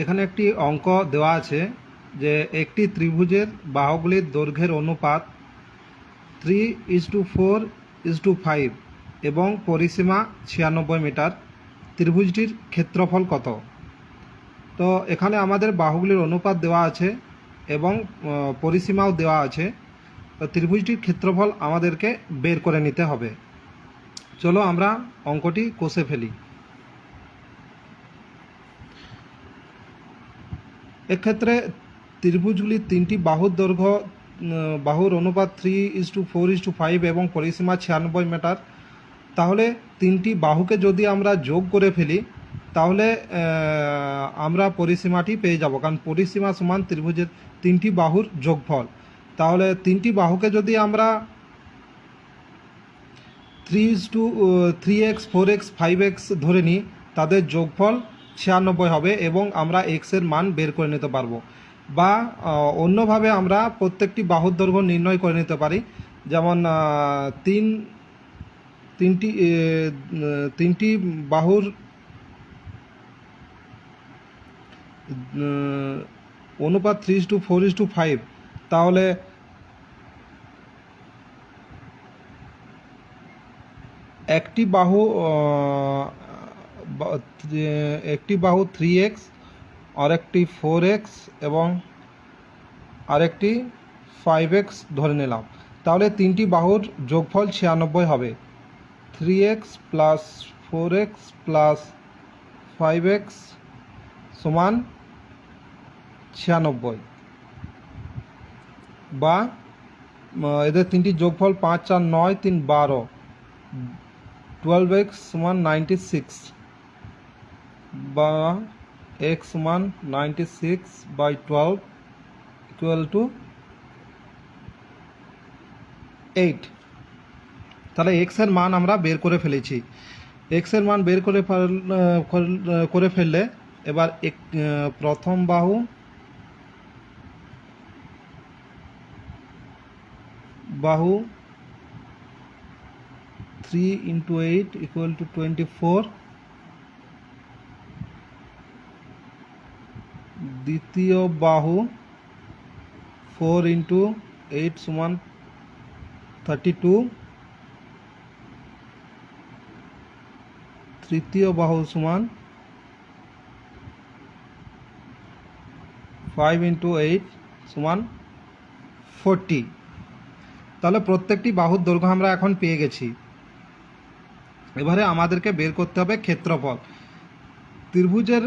এখানে একটি অঙ্ক দেওয়া আছে যে একটি ত্রিভুজের বাহুগুলির দৈর্ঘ্যের অনুপাত three is to four is to five এবং পরিসীমা ছিয়ানব্বই মিটার। ত্রিভুজটির ক্ষেত্রফল কত? তো এখানে আমাদের বাহুগুলির অনুপাত দেওয়া আছে এবং পরিসীমাও দেওয়া আছে। তো ত্রিভুজটির ক্ষেত্রফল আমাদেরকে বের করে নিতে হবে। চলো আমরা অঙ্কটি কষে ফেলি। এক্ষেত্রে ত্রিভুজগুলির তিনটি বাহুর দৈর্ঘ্য বাহুর অনুপাত three is to four is to five এবং পরিসীমা ছিয়ানব্বই মিটার তাহলে তিনটি বাহুকে যদি আমরা যোগ করে ফেলি, তাহলে আমরা পরিসীমাটি পেয়ে যাব। কারণ পরিসীমা সমান ত্রিভুজের তিনটি বাহুর যোগফল। তাহলে তিনটি বাহুকে যদি আমরা three is to three x four x five x ধরে নিই, তাদের যোগফল ছিয়ানব্বই হবে এবং আমরা এক্সের মান বের করে নিতে পারব। বা অন্যভাবে আমরা প্রত্যেকটি বাহুর দৈর্ঘ্য নির্ণয় করে নিতে পারি। যেমন তিন, তিনটি তিনটি বাহুর অনুপাত three to four to five, তাহলে একটি বাহু একটি বাহু থ্রি এক্স আরেকটি ফোর এক্স এবং আরেকটি ফাইভ এক্স ধরে নিলাম। তাহলে তিনটি বাহুর যোগফল ছিয়ানব্বই হবে। Three x plus four x plus five x সমান ছিয়ানব্বই। বা এদের তিনটি যোগফল পাঁচ চার নয় তিন বারো। টুয়েলভ এক্স সমান নাইনটি সিক্স বা এক্স সমান ninety six by twelve equal to eight তাহলে এক্সের মান আমরা বের করে ফেলেছি। এক্সের মান বের করে করে ফেললে এবার এক প্রথম বাহু বাহু three into eight equal to twenty four দ্বিতীয় বাহু ফোর ইন্টু এইট সমান থার্টি টু তৃতীয় বাহু সমান ফাইভ ইন্টু এইট সমান ফোরটি তাহলে প্রত্যেকটি বাহুর দৈর্ঘ্য আমরা এখন পেয়ে গেছি। এবারে আমাদেরকে বের করতে হবে ক্ষেত্রফল। ত্রিভুজের